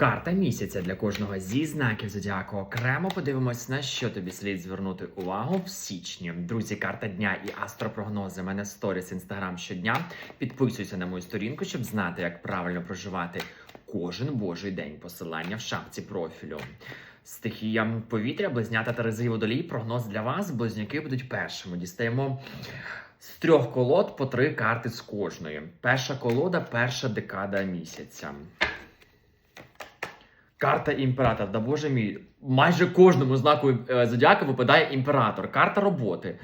Карта місяця для кожного зі знаків зодіаку окремо подивимось, на що тобі слід звернути увагу в січні. Друзі, карта дня і астропрогнози. Мене сторіс інстаграм щодня. Підписуйся на мою сторінку, щоб знати, як правильно проживати кожен божий день. Посилання в шапці профілю. Стихія повітря, близнята та рези водолій. Прогноз для вас. Близнюки будуть першими. Дістаємо з трьох колод по три карти з кожної. Перша колода, перша декада місяця. Карта імператор. Да боже мій, майже кожному знаку е, зодіака випадає імператор. Карта роботи.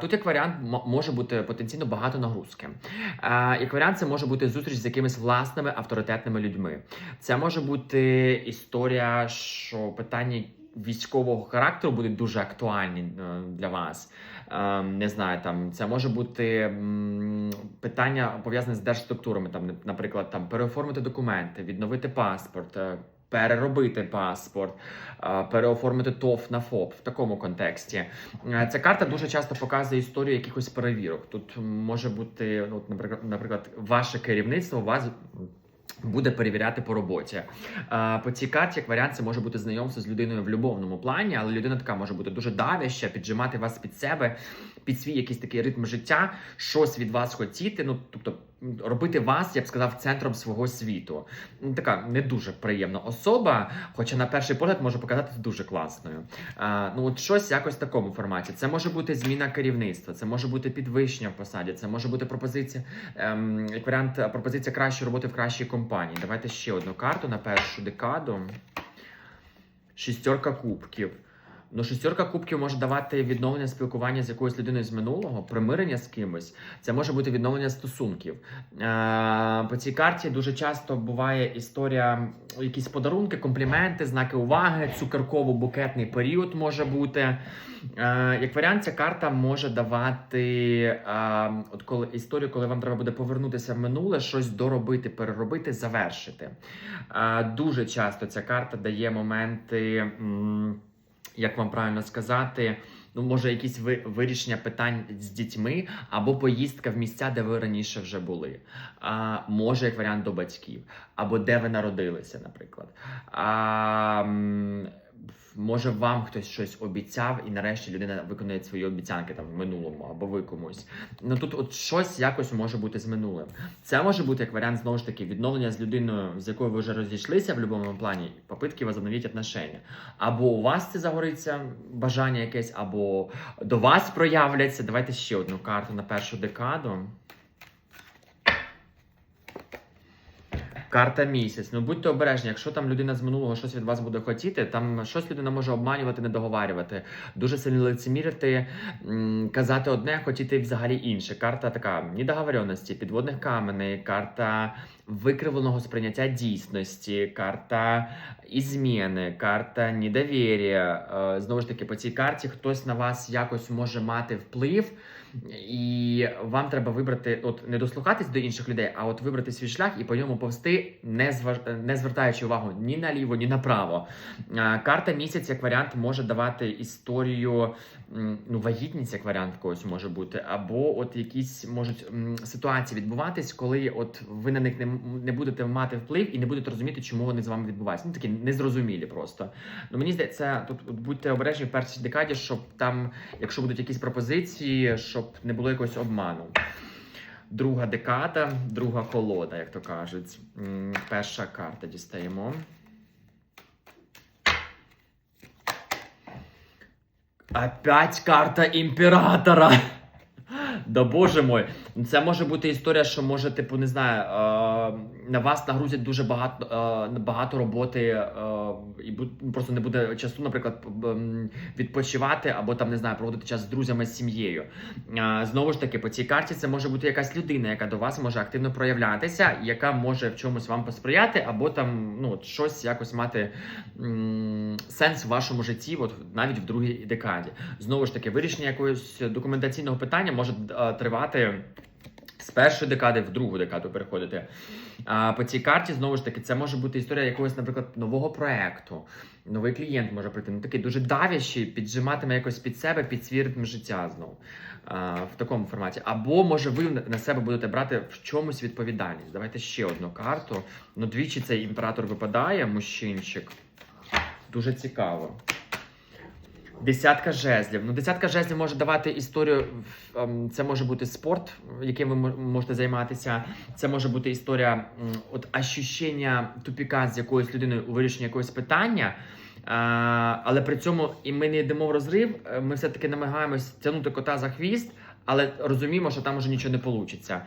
Тут як варіант може бути потенційно багато нагрузки. Як варіант, це може бути зустріч з якимись власними авторитетними людьми. Це може бути історія, що питання. Військового характеру будуть дуже актуальні е, для вас. Е, Не знаю, там це може бути питання пов'язане з держструктурами. Там, наприклад, там переоформити документи, відновити паспорт, е, переробити паспорт, е, переоформити ТОВ на ФОП в такому контексті. Е, Ця карта дуже часто показує історію якихось перевірок. Тут може бути, от, наприклад, наприклад, ваше керівництво вас. Буде перевіряти по роботі. Е, По цій карті, як варіант, це може бути знайомство з людиною в любовному плані, але людина така може бути дуже давяща, піджимати вас під себе, під свій якийсь такий ритм життя, щось від вас хотіти. Ну тобто робити вас, я б сказав, центром свого світу. Така не дуже приємна особа, хоча на перший погляд може показатися дуже класною. Е, Ну от щось якось в такому форматі. Це може бути зміна керівництва, це може бути підвищення в посаді, це може бути пропозиція, ем, як варіант, пропозиція кращої роботи в кращій компанії. Давайте ще одну карту на першу декаду. Шістерка кубків. Ну, шістерка кубків може давати відновлення спілкування з якоюсь людиною з минулого, примирення з кимось. Це може бути відновлення стосунків. Е, по цій карті дуже часто буває історія, якісь подарунки, компліменти, знаки уваги, цукерково-букетний період може бути. Е, як варіант, ця карта може давати е, от коли історію, коли вам треба буде повернутися в минуле, щось доробити, переробити, завершити. Дуже часто ця карта дає моменти. Як вам правильно сказати, ну може якісь ви, вирішення питань з дітьми або поїздка в місця, де ви раніше вже були. А, може, як варіант до батьків, або де ви народилися, наприклад. А, може, вам хтось щось обіцяв, і нарешті людина виконує свої обіцянки там в минулому, або ви комусь. Ну тут от щось якось може бути з минулим. Це може бути як варіант знову ж таки відновлення з людиною, з якою ви вже розійшлися в будь-якому плані, попитки возобновити отношення. Або у вас це загориться бажання якесь, або до вас проявляться. Давайте ще одну карту на першу декаду. Карта місяць. Ну будьте обережні, якщо там людина з минулого щось від вас буде хотіти, там щось людина може обманювати, не договарювати, дуже сильно лицемірити, казати одне, хотіти взагалі інше. Карта така недоговоренності, підводних каменей, карта викривленого сприйняття дійсності, карта ізміни, карта недовір'я. Е, Знову ж таки, по цій карті хтось на вас якось може мати вплив. І вам треба вибрати, от не дослухатись до інших людей, а от вибрати свій шлях і по ньому повсти, не зваж... не звертаючи увагу ні наліво, ні направо. Карта місяць як варіант може давати історію, ну вагітність як варіант когось може бути, або от якісь можуть ситуації відбуватись, коли от ви на них не, не будете мати вплив і не будете розуміти, чому вони з вами відбуваються. Ну такі незрозумілі просто. Ну мені здається, тут будьте обережні в першій декаді, щоб там, якщо будуть якісь пропозиції, щоб не було якогось обману. Друга декада, друга колода, як то кажуть. Перша карта дістаємо. Опять карта імператора. Да боже мой, це може бути історія, що може, типу, не знаю, е, на вас нагрузять дуже багато, е, багато роботи, е, і просто не буде часу, наприклад, відпочивати або там не знаю, проводити час з друзями з сім'єю. Знову ж таки, по цій карті це може бути якась людина, яка до вас може активно проявлятися, яка може в чомусь вам посприяти, або там ну щось якось мати сенс в вашому житті, от навіть в другій декаді. Знову ж таки, вирішення якогось документаційного питання може тривати з першої декади в другу декаду переходити. А по цій карті знову ж таки це може бути історія якогось, наприклад, нового проекту. Новий клієнт може прийти, ну такий дуже давящий, піджиматиме якось під себе, під свій ритм життя знову а, в такому форматі. Або може ви на себе будете брати в чомусь відповідальність. Давайте ще одну карту. Ну, двічі цей імператор випадає, мужчинчик. Дуже цікаво. Десятка жезлів. Ну, десятка жезлів може давати історію. ем, Це може бути спорт, яким ви мо- можете займатися. Це може бути історія от ощущення тупіка з якоюсь людиною у вирішенні якогось питання. Але при цьому і ми не йдемо в розрив. е, Ми все-таки намагаємось тягнути кота за хвіст. Але розуміємо, що там уже нічого не вийде.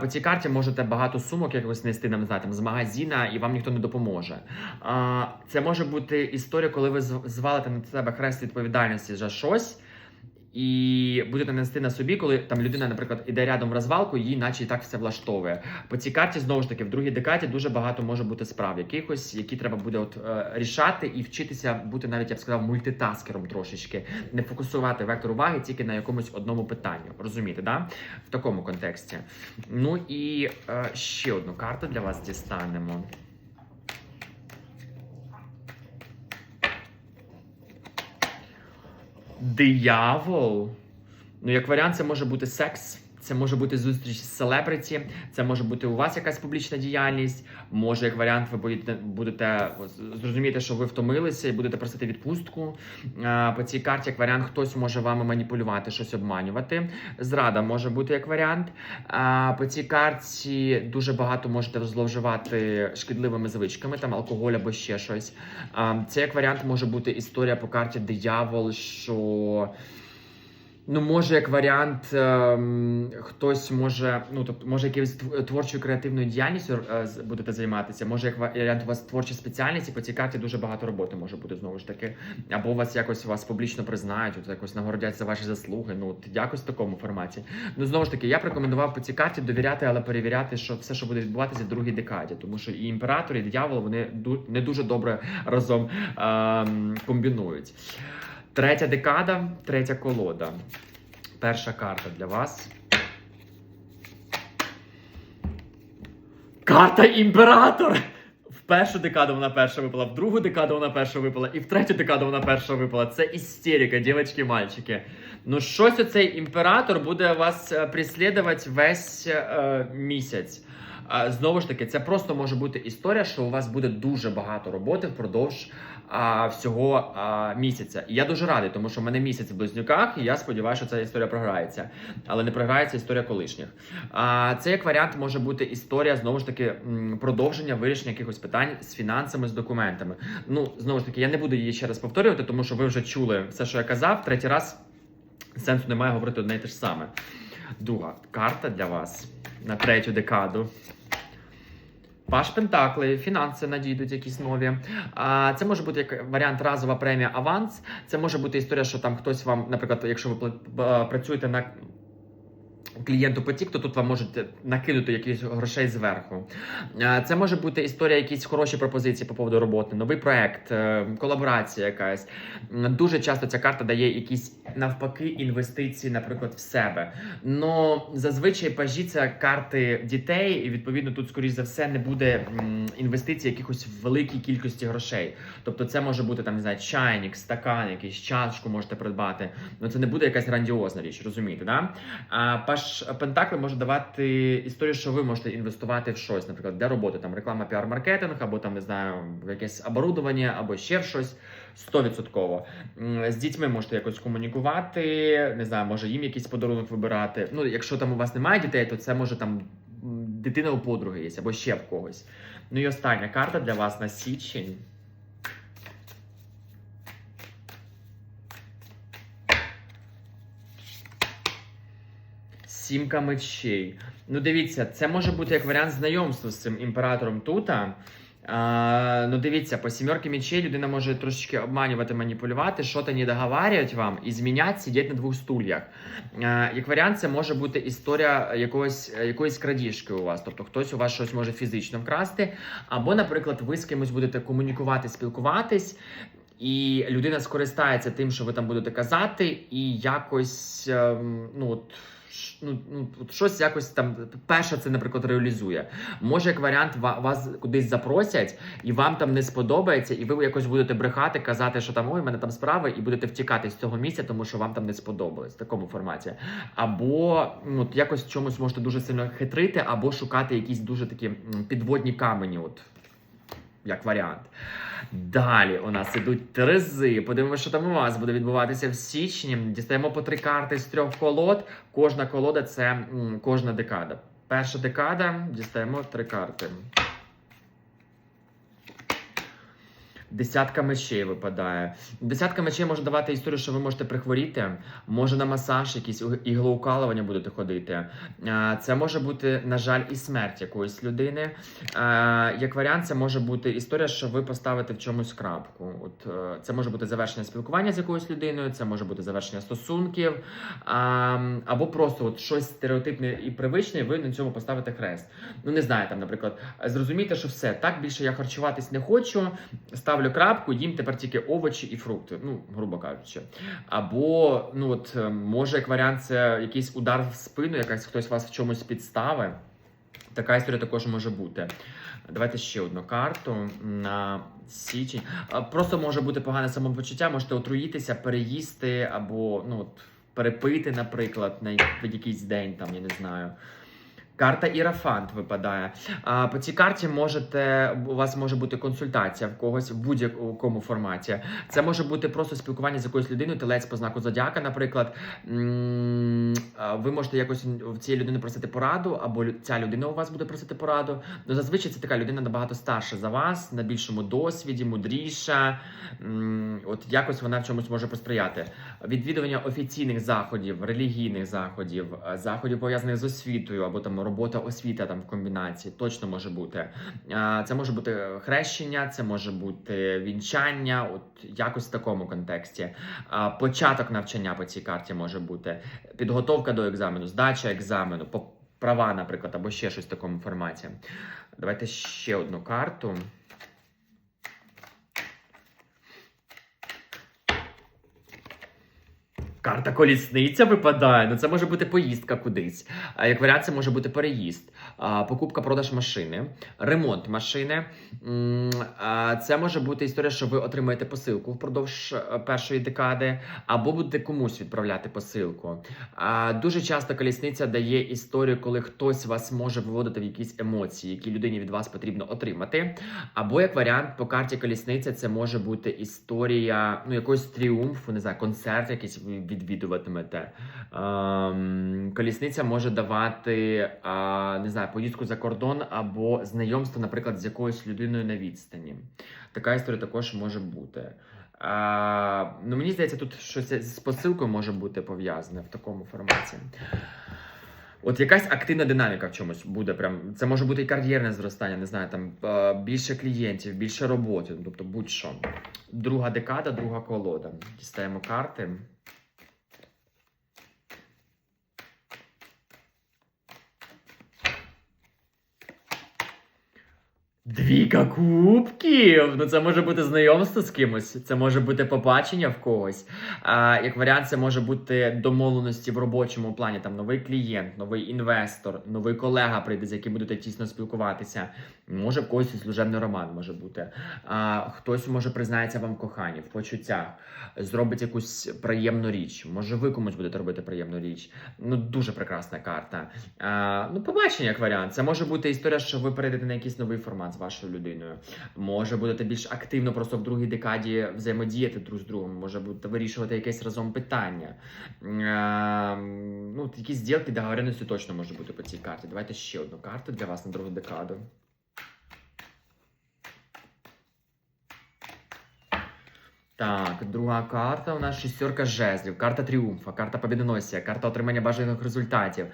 По цій карті можете багато сумок якось нести нам знати, з магазина, і вам ніхто не допоможе. Це може бути історія, коли ви звалите на себе хрест відповідальності за щось. І будете нести на собі, коли там людина, наприклад, іде рядом в розвалку, їй наче і так все влаштовує. По цій карті знову ж таки в другій декаді дуже багато може бути справ якихось, які треба буде от е, рішати і вчитися бути навіть я б сказав мультитаскером трошечки, не фокусувати вектор уваги тільки на якомусь одному питанню. Розумієте, да? В такому контексті. Ну і е, ще одну карту для вас дістанемо. Диявол. Ну, як варіант, це може бути секс, це може бути зустріч з селебриті, це може бути у вас якась публічна діяльність. Може, як варіант, ви будете, будете зрозуміти, що ви втомилися і будете просити відпустку. По цій карті, як варіант, хтось може вами маніпулювати, щось обманювати. Зрада може бути як варіант. По цій карті дуже багато можете зловживати шкідливими звичками, там алкоголь або ще щось. Це як варіант може бути історія по карті диявол, що. Ну, може, як варіант, ем, хтось може, ну тобто, може, тв- творчою креативною діяльністю е, будете займатися. Може, як варіант, у вас творча спеціальність, і по цій карті дуже багато роботи може бути знову ж таки. Або вас якось вас публічно признають, от якось нагородять за ваші заслуги. Ну, от якось в такому форматі. Ну, знову ж таки, я б рекомендував по цій карті довіряти, але перевіряти, що все, що буде відбуватися в другій декаді, тому що і імператор, і диявол вони не дуже добре разом ем, комбінують. Третя декада, третя колода. Перша карта для вас. Карта імператор! В першу декаду вона перша випала, в другу декаду вона перша випала, і в третю декаду вона перша випала. Це істерика, дівчатки, мальчики. Ну, щось оцей імператор буде вас е, преслідувати весь е, місяць. Знову ж таки, це просто може бути історія, що у вас буде дуже багато роботи впродовж а, всього а, місяця. І я дуже радий, тому що в мене місяць в близнюках, і я сподіваюся, що ця історія програється. Але не програється історія колишніх. А, це як варіант може бути історія знову ж таки продовження вирішення якихось питань з фінансами, з документами. Ну знову ж таки, я не буду її ще раз повторювати, тому що ви вже чули все, що я казав. Третій раз сенсу немає говорити одне й те ж саме. Друга карта для вас на третю декаду. Паш Пентакли, фінанси надійдуть якісь нові. А це може бути як варіант разова премія аванс. Це може бути історія, що там хтось вам, наприклад, якщо ви пла- працюєте на клієнту потік, то тут вам можуть накинути якісь грошей зверху. Е, Це може бути історія, якісь хороші пропозиції по поводу роботи, новий проект, е, колаборація якась. Дуже часто ця карта дає якісь навпаки інвестиції, наприклад, в себе. Но зазвичай пажі це карти дітей, і відповідно тут, скоріш за все, не буде інвестицій якихось в великій кількості грошей. Тобто, це може бути там, не знаю, чайник, стакан, якийсь чашку можете придбати. Ну це не буде якась грандіозна річ, розумієте, да? А Паш Пентакли може давати історію, що ви можете інвестувати в щось, наприклад, для роботи, там реклама, піар-маркетинг, або там не знаю, якесь оборудовання, або ще в щось. 100%. З дітьми можете якось комунікувати, не знаю, може їм якийсь подарунок вибирати. Ну, якщо там у вас немає дітей, то це може там дитина у подруги є, або ще в когось. Ну і остання карта для вас на січень. Сімка мечей. Ну, дивіться, це може бути як варіант знайомства з цим імператором тута. А, ну, дивіться, по сімерки мечей людина може трошечки обманювати, маніпулювати, що то не договарюють вам і змінять, сидять на двох стульях. А, як варіант, це може бути історія якогось, якоїсь крадіжки у вас. Тобто хтось у вас щось може фізично вкрасти, або, наприклад, ви з кимось будете комунікувати, спілкуватись. І людина скористається тим, що ви там будете казати, і якось ем, ну от ну, ну, щось якось там перше це, наприклад, реалізує. Може, як варіант, ва- вас кудись запросять, і вам там не сподобається, і ви якось будете брехати, казати, що там ой, в мене там справи, і будете втікати з цього місця, тому що вам там не сподобалось в такому форматі. Або ну, якось чомусь можете дуже сильно хитрити, або шукати якісь дуже такі підводні камені. От як варіант. Далі у нас ідуть терези. Подивимося, що там у вас буде відбуватися в січні. Дістаємо по три карти з трьох колод. Кожна колода це м, кожна декада. Перша декада дістаємо три карти. Десятка мечей випадає. Десятка мечей може давати історію, що ви можете прихворіти, може на масаж, якісь іглоукалування будете ходити. Це може бути, на жаль, і смерть якоїсь людини. Як варіант, це може бути історія, що ви поставите в чомусь крапку. От е, це може бути завершення спілкування з якоюсь людиною, це може бути завершення стосунків, або просто от щось стереотипне і привичне, і ви на цьому поставите хрест. Ну не знаю, там, наприклад, зрозумійте, що все так більше я харчуватись не хочу. Ставлю крапку, їм тепер тільки овочі і фрукти, ну, грубо кажучи. Або, ну от, е, може, як варіант, це якийсь удар в спину, якась хтось вас в чомусь підставить. Така історія також може бути. Давайте ще одну карту на січень. Просто може бути погане самопочуття, можете отруїтися, переїсти або ну, от, перепити, наприклад, на якийсь день, там, я не знаю. Карта Ірафант випадає. А, по цій карті можете у вас може бути консультація в когось в будь-якому форматі. Це може бути просто спілкування з якоюсь людиною, телець по знаку зодіака, наприклад. Ви можете якось в цієї людини просити пораду, або ця людина у вас буде просити пораду. Ну зазвичай це така людина набагато старша за вас, на більшому досвіді, мудріша. От якось вона в чомусь може посприяти. Відвідування офіційних заходів, релігійних заходів, е, заходів пов'язаних з освітою, або там робота освіта там в комбінації, точно може бути. Це може бути хрещення, це може бути вінчання, от якось в такому контексті. Початок навчання по цій карті може бути, підготовка до екзамену, здача екзамену, права, наприклад, або ще щось в такому форматі. Давайте ще одну карту. Карта колісниця випадає. Ну це може бути поїздка кудись. А як варіант, це може бути переїзд, покупка, продаж машини, ремонт машини. Це може бути історія, що ви отримаєте посилку впродовж е, першої декади, або будете комусь відправляти посилку. Дуже часто колісниця дає історію, коли хтось вас може виводити в якісь емоції, які людині від вас потрібно отримати. Або як варіант по карті колісниця, це може бути історія ну якогось тріумфу, не знаю, концерт якийсь ви відвідуватимете. Ем, колісниця може давати не знаю, поїздку за кордон або знайомство, наприклад, з якоюсь людиною на відстані. Така історія також може бути. А, ну, мені здається, тут щось з посилкою може бути пов'язане в такому форматі. От якась активна динаміка в чомусь буде. Прям це може бути і кар'єрне зростання, не знаю, там е, більше клієнтів, більше роботи, ну, тобто будь-що. Друга декада, друга колода. Дістаємо карти. Двіка кубків. Ну це може бути знайомство з кимось, це може бути побачення в когось. А, як варіант, це може бути домовленості в робочому плані. Там новий клієнт, новий інвестор, новий колега прийде, з яким будете тісно спілкуватися. Може, в когось служебний роман може бути. А, хтось може признається вам в коханні, в почуттях, зробить якусь приємну річ. Може, ви комусь будете робити приємну річ. Ну, дуже прекрасна карта. А, ну, побачення як варіант. Це може бути історія, що ви перейдете на якийсь новий формат з вашою людиною. Може будете більш активно просто в другій декаді взаємодіяти друг з другом. Може будете вирішувати якесь разом питання. А, ну, якісь зділки договоренності точно може бути по цій карті. Давайте ще одну карту для вас на другу декаду. Так, друга карта у нас шістерка жезлів, карта тріумфа, карта побідоносія, карта отримання бажаних результатів.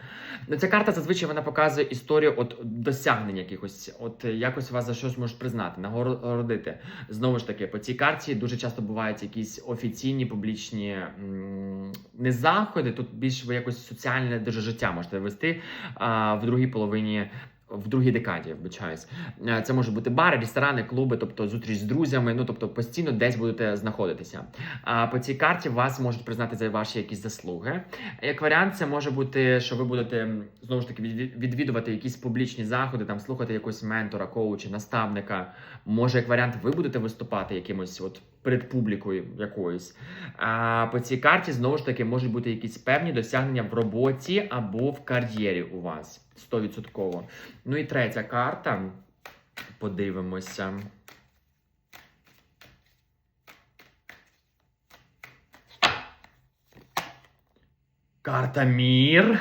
Ну, ця карта зазвичай вона показує історію от досягнень якихось, от якось вас за щось можуть признати, нагородити. Знову ж таки, по цій карті дуже часто бувають якісь офіційні публічні не заходи. Тут більш ви якось соціальне дуже життя можете вести а, в другій половині в другій декаді, вибачаюсь. Е, Це можуть бути бари, ресторани, клуби, тобто зустріч з друзями. Ну тобто постійно десь будете знаходитися. А по цій карті вас можуть признати за ваші якісь заслуги. Як варіант, це може бути, що ви будете знову ж таки від- відвідувати якісь публічні заходи, там слухати якогось ментора, коуча, наставника. Може, як варіант, ви будете виступати якимось от перед публікою якоюсь. А по цій карті знову ж таки можуть бути якісь певні досягнення в роботі або в кар'єрі у вас. 100%. Ну і третя карта. Подивимося. Карта Мір.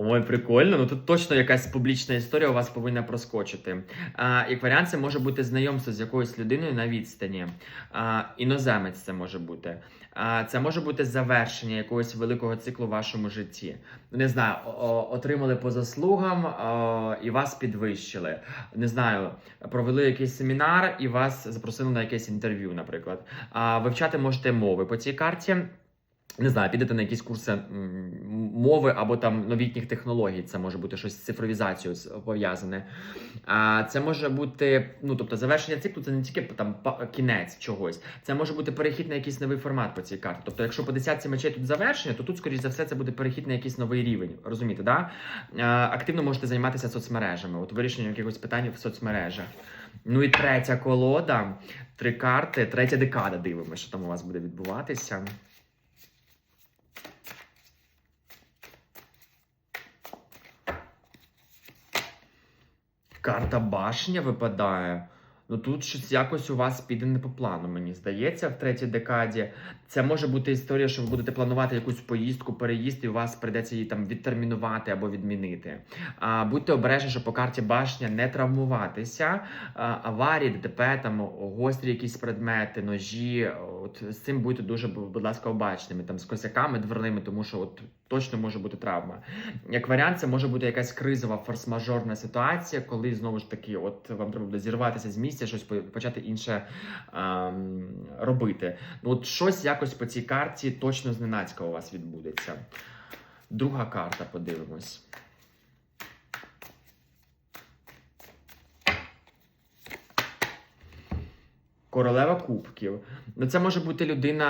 Ой, прикольно. Ну тут точно якась публічна історія у вас повинна проскочити. А, як варіант, це може бути знайомство з якоюсь людиною на відстані. А, іноземець це може бути. А, це може бути завершення якогось великого циклу в вашому житті. Не знаю, отримали по заслугам о, і вас підвищили. Не знаю, провели якийсь семінар і вас запросили на якесь інтерв'ю, наприклад. А, вивчати можете мови по цій карті. Не знаю, підете на якісь курси мови або там новітніх технологій. Це може бути щось з цифровізацією пов'язане. А це може бути, ну тобто, завершення циклу це не тільки там кінець чогось. Це може бути перехід на якийсь новий формат по цій карті. Тобто, якщо по десятці мечей тут завершення, то тут, скоріш за все, це буде перехід на якийсь новий рівень. Розумієте, да? Активно можете займатися соцмережами, от вирішенням якихось питань в соцмережах. Ну і третя колода, три карти, третя декада. Дивимося, що там у вас буде відбуватися. Карта башня випадає. Ну тут щось якось у вас піде не по плану, мені здається, в третій декаді. Це може бути історія, що ви будете планувати якусь поїздку, переїзд, і у вас прийдеться її там відтермінувати або відмінити. А, будьте обережні, щоб по карті башня не травмуватися. А, аварії, ДТП, там гострі якісь предмети, ножі. От з цим будьте дуже, будь ласка, обачними, там з косяками дверними, тому що от точно може бути травма. Як варіант, це може бути якась кризова форс-мажорна ситуація, коли знову ж таки, от вам треба буде зірватися з місця, щось почати інше ем, робити. Ну, от щось якось по цій карті точно зненацька у вас відбудеться. Друга карта, подивимось. Королева кубків. Це може бути людина,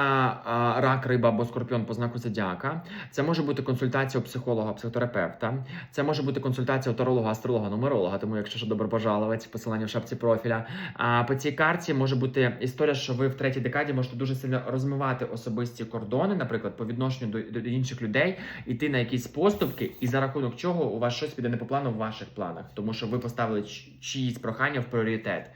рак, риба або скорпіон по знаку зодіака. Це може бути консультація у психолога, психотерапевта. Це може бути консультація у таролога, астролога, нумеролога. Тому, якщо що добре пожалувати, посилання в шапці профіля. А по цій карті може бути історія, що ви в третій декаді можете дуже сильно розмивати особисті кордони, наприклад, по відношенню до, до інших людей, іти на якісь поступки, і за рахунок чого у вас щось піде не по плану в ваших планах, тому що ви поставили чиїсь прохання в пріоритет.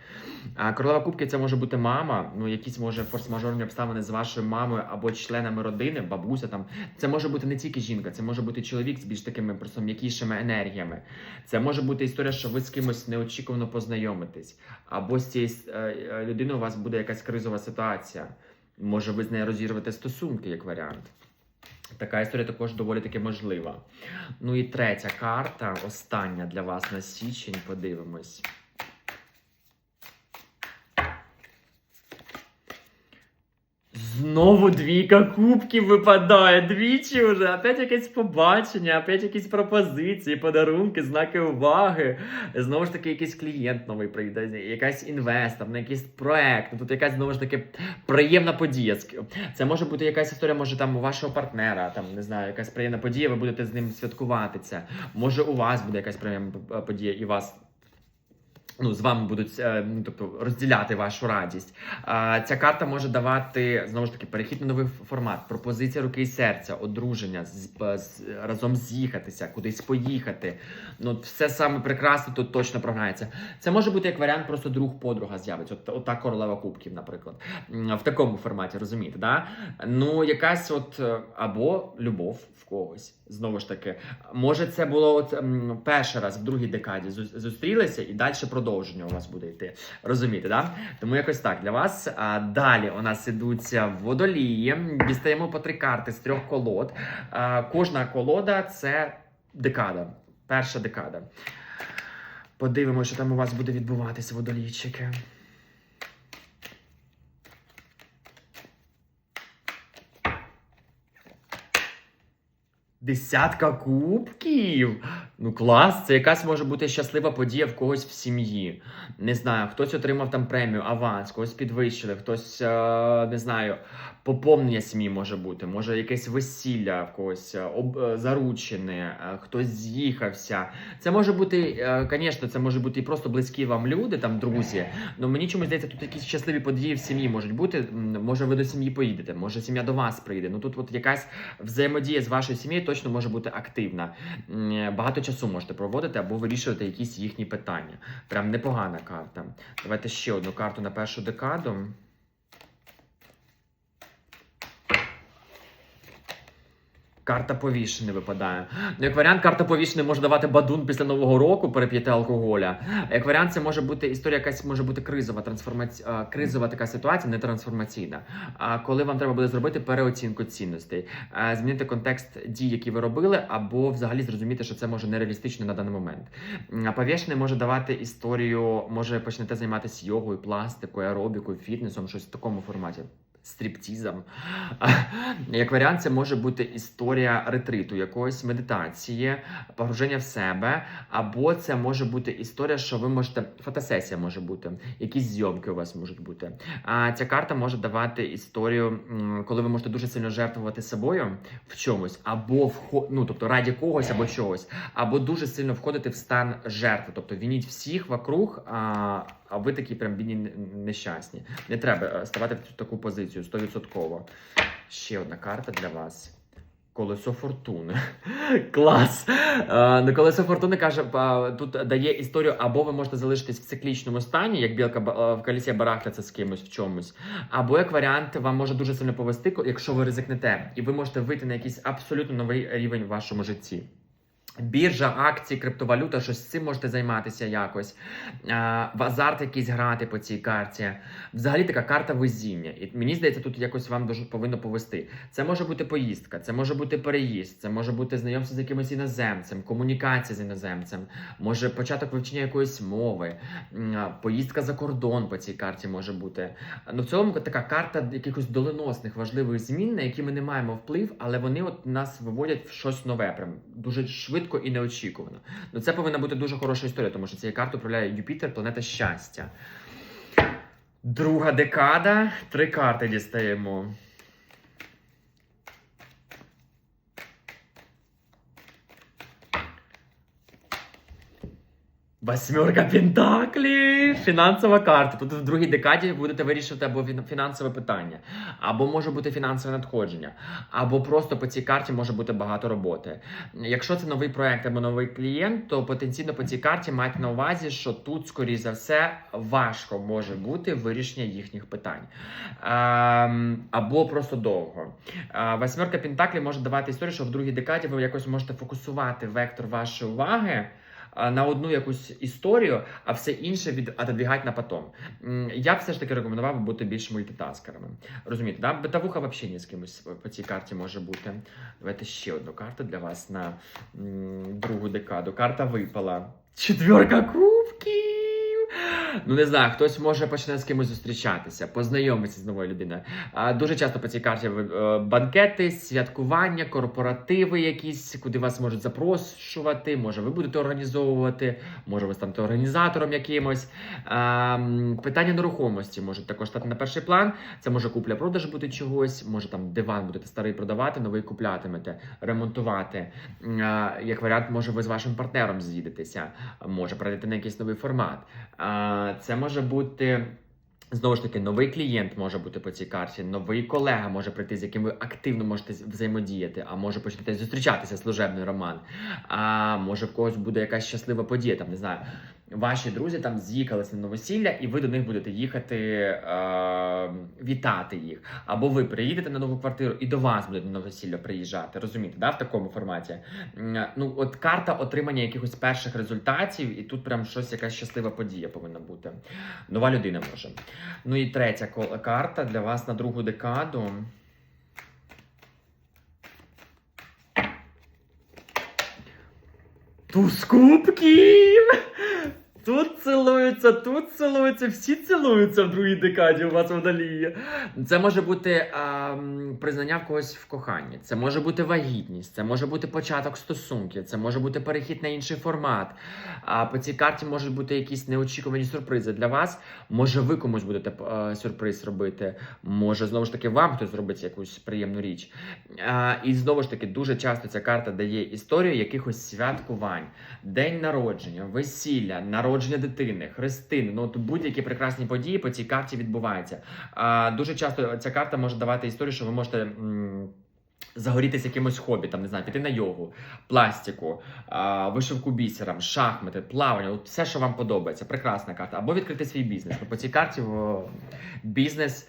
А королева кубки це може бути мама, ну якісь може форс-мажорні обставини з вашою мамою або членами родини, бабуся там. Це може бути не тільки жінка, це може бути чоловік з більш такими просто м'якішими енергіями. Це може бути історія, що ви з кимось неочікувано познайомитесь, або з цією е, е, людиною у вас буде якась кризова ситуація. Може, ви з нею розірвете стосунки як варіант. Така історія також доволі таки можлива. Ну і третя карта, остання для вас на січень. Подивимось. Знову двійка кубків випадає двічі вже. Опять якесь побачення, опять якісь пропозиції, подарунки, знаки уваги. Знову ж таки, якийсь клієнт новий прийде, якась інвестор, на якийсь проект. Тут якась знову ж таки приємна подія. Це може бути якась історія, може там у вашого партнера, там не знаю, якась приємна подія, ви будете з ним святкувати це. Може, у вас буде якась приємна е, подія, і вас. Ну, з вами будуть е, ну, тобто розділяти вашу радість. А, ця карта може давати знову ж таки перехід на новий формат, пропозиція руки і серця, одруження, з, з- разом з'їхатися, кудись поїхати. Ну, все саме прекрасне тут точно програється. Це може бути як варіант, просто друг подруга з'явиться. От, от та королева кубків, наприклад. В такому форматі, розумієте, да? Ну, якась от е, або любов в когось. Знову ж таки, може, це було от перший раз в другій декаді зу- зустрілися, і далі продовження у вас буде йти. Розумієте, да? Тому якось так для вас. А далі у нас ідуться водолії. Дістаємо по три карти з трьох колод. А, кожна колода це декада. Перша декада. Подивимося, що там у вас буде відбуватися, водолійчики. Десятка кубків. Ну, клас, це якась може бути щаслива подія в когось в сім'ї. Не знаю, хтось отримав там премію, аванс, когось підвищили, хтось е, не знаю, поповнення сім'ї може бути, може якесь весілля в когось, е, об, е, заручене, хтось з'їхався. Це може бути, звісно, це може бути і просто близькі вам люди, там друзі. Ну мені чомусь здається, тут якісь щасливі події в сім'ї можуть бути. Може, ви до сім'ї поїдете, може сім'я до вас прийде. Ну тут от якась взаємодія з вашою сім'єю точно може бути активна. Багато часу можете проводити або вирішувати якісь їхні питання. Прям непогана карта. Давайте ще одну карту на першу декаду. Карта повішений випадає. Ну, як варіант, карта повішений може давати бадун після нового року, переп'єте алкоголя. Як варіант, це може бути історія, якась може бути кризова трансформаці... кризова така ситуація, не трансформаційна. А коли вам треба буде зробити переоцінку цінностей, змінити контекст дій, які ви робили, або взагалі зрозуміти, що це може нереалістично на даний момент. Повішений може давати історію, може почнете займатися йогою, пластикою, аеробікою, фітнесом, щось в такому форматі. Стриптізом. А, Як варіант, це може бути історія ретриту, якоїсь медитації, погруження в себе, або це може бути історія, що ви можете фотосесія може бути, якісь зйомки у вас можуть бути. А ця карта може давати історію, коли ви можете дуже сильно жертвувати собою в чомусь, або вхо... ну, тобто раді когось або чогось, або дуже сильно входити в стан жертви, тобто вініть всіх вокруг, а ви такі прям бідні нещасні. Не треба е, ставати в таку позицію 100%. Ще одна карта для вас. Колесо фортуни. Клас! Е, ну, колесо фортуни каже, е, тут дає історію, або ви можете залишитись в циклічному стані, як білка е, в колесі барахтаться з кимось в чомусь. Або як варіант, вам може дуже сильно повести, якщо ви ризикнете, і ви можете вийти на якийсь абсолютно новий рівень в вашому житті. Біржа, акції, криптовалюта, щось цим можете займатися якось. А, в азарт якийсь грати по цій карті. Взагалі така карта везіння. І мені здається, тут якось вам дуже повинно повести. Це може бути поїздка, це може бути переїзд, це може бути знайомство з якимось іноземцем, комунікація з іноземцем, може початок вивчення якоїсь мови, поїздка за кордон по цій карті може бути. Ну, в цілому така карта якихось доленосних важливих змін, на які ми не маємо вплив, але вони от нас виводять в щось нове, прям дуже швидко і неочікувано. Ну, це повинна бути дуже хороша історія, тому що цією картою управляє Юпітер, планета щастя. Друга декада. Три карти дістаємо. Восьмерка Пентаклів! Фінансова карта. Тут в другій декаді будете вирішувати або фінансове питання, або може бути фінансове надходження, або просто по цій карті може бути багато роботи. Якщо це новий проект або новий клієнт, то потенційно по цій карті майте на увазі, що тут, скоріш за все, важко може бути вирішення їхніх питань. Ем, або просто довго. Е, Восьмерка Пентаклів може давати історію, що в другій декаді ви якось можете фокусувати вектор вашої уваги на одну якусь історію, а все інше від отодвігати на потом. Я б все ж таки рекомендував бути більш мультитаскерами. Розумієте, да? Битавуха взагалі ні з кимось по цій карті може бути. Давайте ще одну карту для вас на другу декаду. Карта випала. Четверка кубків. Ну не знаю, хтось може почне з кимось зустрічатися, познайомитися з новою людиною. А, дуже часто по цій карті е, банкети, святкування, корпоративи якісь, куди вас можуть запрошувати. Може, ви будете організовувати, може, ви станете організатором якимось. А, питання нерухомості можуть також стати на перший план. Це може купля-продаж бути чогось, може там диван будете старий продавати, новий куплятимете, ремонтувати. А, Як варіант, може, ви з вашим партнером з'їдетеся, може перейдете на якийсь новий формат. А, Це може бути. Знову ж таки, новий клієнт може бути по цій карті, новий колега може прийти, з яким ви активно можете взаємодіяти, а може почнете зустрічатися служебний роман. А може в когось буде якась щаслива подія, там не знаю. Ваші друзі там з'їхалися на новосілля, і ви до них будете їхати е, вітати їх. Або ви приїдете на нову квартиру і до вас будуть на новосілля приїжджати. Розумієте, да, в такому форматі. Ну, от карта отримання якихось перших результатів, і тут прям щось, якась щаслива подія повинна бути. Нова людина може. Ну і третя карта для вас на другу декаду. Туз кубків! Тут цілуються, тут цілуються, всі цілуються в другій декаді у вас водолії. Це може бути а, признання в когось в коханні, це може бути вагітність, це може бути початок стосунків, це може бути перехід на інший формат. А по цій карті можуть бути якісь неочікувані сюрпризи для вас. Може, ви комусь будете е, сюрприз робити, може знову ж таки вам хтось зробить якусь приємну річ. А, і знову ж таки, дуже часто ця карта дає історію якихось святкувань, день народження, весілля, народження дитини, хрестини. Ну от будь-які прекрасні події по цій карті відбуваються. А, дуже часто ця карта може давати історію, що ви можете. м, Загорітися якимось хобі, там не знаю, піти на йогу, пластику, вишивку бісером, шахмати, плавання, от все, що вам подобається. Прекрасна карта. Або відкрити свій бізнес. По цій карті бізнес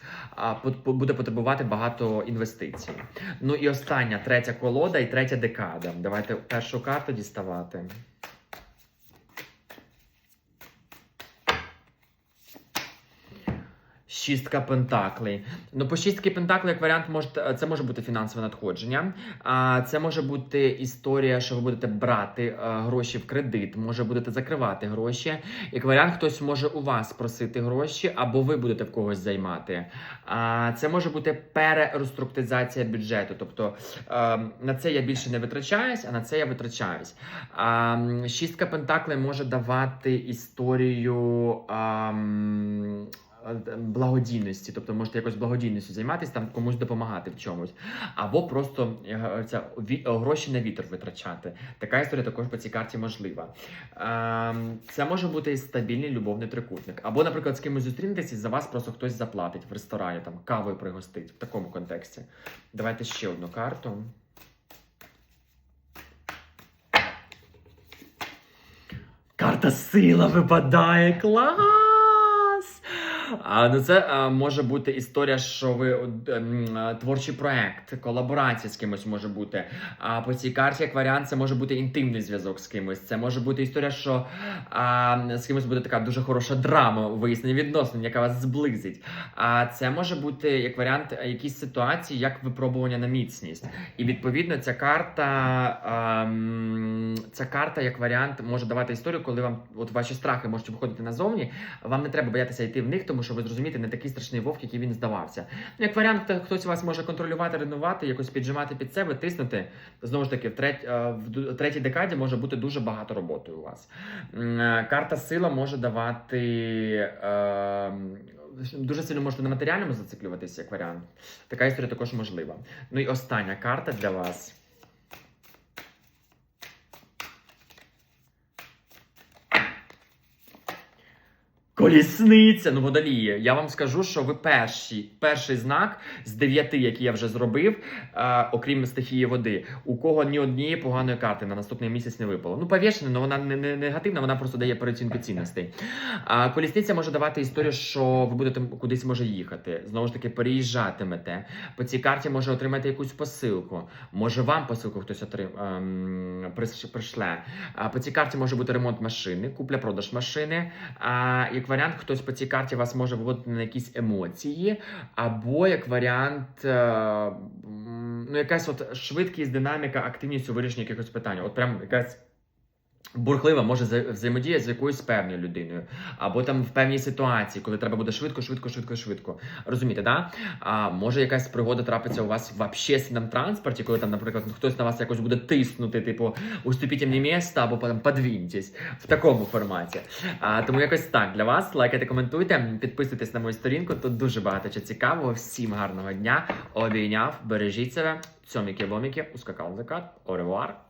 буде потребувати багато інвестицій. Ну і остання третя колода і третя декада. Давайте першу карту діставати. Шістка пентаклей. Ну, по шістки пентаклей, як варіант, може, це може бути фінансове надходження. А це може бути історія, що ви будете брати е, гроші в кредит, може будете закривати гроші. Як варіант, хтось може у вас просити гроші, або ви будете в когось займати. А це може бути перереструктуризація бюджету. Тобто е, на це я більше не витрачаюсь, а на це я витрачаюсь. Шістка пентаклей може давати історію. Благодійності, тобто можете якось благодійністю займатися, там комусь допомагати в чомусь, або просто ві- гроші на вітер витрачати. Така історія також по цій карті можлива. Ем, Це може бути і стабільний любовний трикутник. Або, наприклад, з кимось зустрінетесь, і за вас просто хтось заплатить в ресторані, там кавою пригостить в такому контексті. Давайте ще одну карту. Карта сила випадає. Клас! А, ну це може бути історія, що ви ем, а, творчий проект, колаборація з кимось може бути. А по цій карті, як варіант, це може бути інтимний зв'язок з кимось. Це може бути історія, що а, з кимось буде така дуже хороша драма, вияснення відносин, яка вас зблизить. А це може бути як варіант е, якісь ситуації, як випробування на міцність. І відповідно ця карта, а, ця карта як варіант може давати історію, коли вам от ваші страхи можуть виходити назовні. Вам не треба боятися йти в них, тому що ви зрозумієте, не такий страшний вовк, який він здавався. Ну, як варіант, хтось вас може контролювати, ревнувати, якось піджимати під себе, тиснути. Знову ж таки, в, треть, е, в третій декаді може бути дуже багато роботи у вас. Е, Карта сила може давати. Е, Дуже сильно можете на матеріальному зациклюватися, як варіант. Така історія також можлива. Ну і остання карта для вас. Колісниця, ну водолії. Я вам скажу, що ви перший, перший знак з дев'яти, які я вже зробив, е, окрім стихії води, у кого ні однієї поганої карти на наступний місяць не випало. Ну, повішена, але вона не, не негативна, вона просто дає переоцінку цінностей. А колісниця може давати історію, що ви будете кудись може їхати. Знову ж таки, переїжджатимете. По цій карті може отримати якусь посилку. Може вам посилку хтось отрим, ем, приш- пришле. По цій карті може бути ремонт машини, купля-продаж машини. А як варіант, хтось по цій карті вас може виводити на якісь емоції, або як варіант, е, ну якась от швидкість, динаміка, активність у вирішенні якихось питань. От прям якась. Бурхлива може вза- взаємодіяти з якоюсь певною людиною, або там в певній ситуації, коли треба буде швидко, швидко, швидко, швидко. Розумієте, да? А може якась пригода трапиться у вас в общественному транспорті, коли там, наприклад, хтось на вас якось буде тиснути, типу, уступіть мені місце, або там подвіньтесь в такому форматі. А, тому якось так для вас. Лайкайте, коментуйте, підписуйтесь на мою сторінку. Тут дуже багато чого цікавого. Всім гарного дня. Обійняв, бережіть себе. Цьоміки-боміки, ускакав закат. Оревуар.